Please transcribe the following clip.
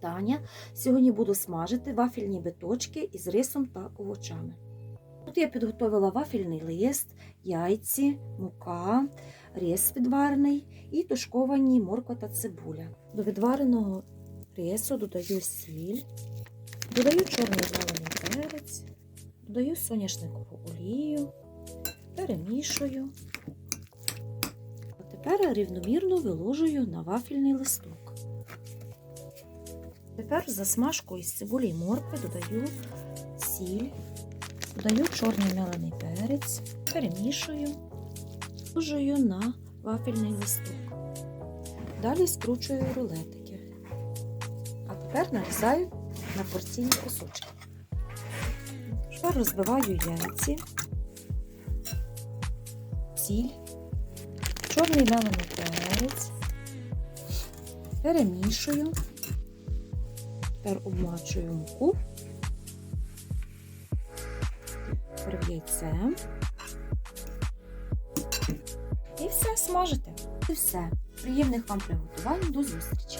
Таня. Сьогодні буду смажити вафельні биточки із рисом та овочами. Тут я підготовила вафельний лист, яйці, мука, рис відварений і тушковані морква та цибуля. До відвареного рису додаю сіль, додаю чорний зелений перець, додаю соняшникову олію, перемішую. А тепер рівномірно виложую на вафельний листок. Тепер за смажку із цибулі й моркви додаю сіль, додаю чорний мелений перець, перемішую, вложую на вафельний листок. Далі скручую рулетики. А тепер нарізаю на порційні кусочки. Тепер розбиваю яйці, сіль, чорний мелений перець, перемішую. Тепер обмачую муку, тепер яйце. І все смажите. І все. Приємних вам приготувань. До зустрічі!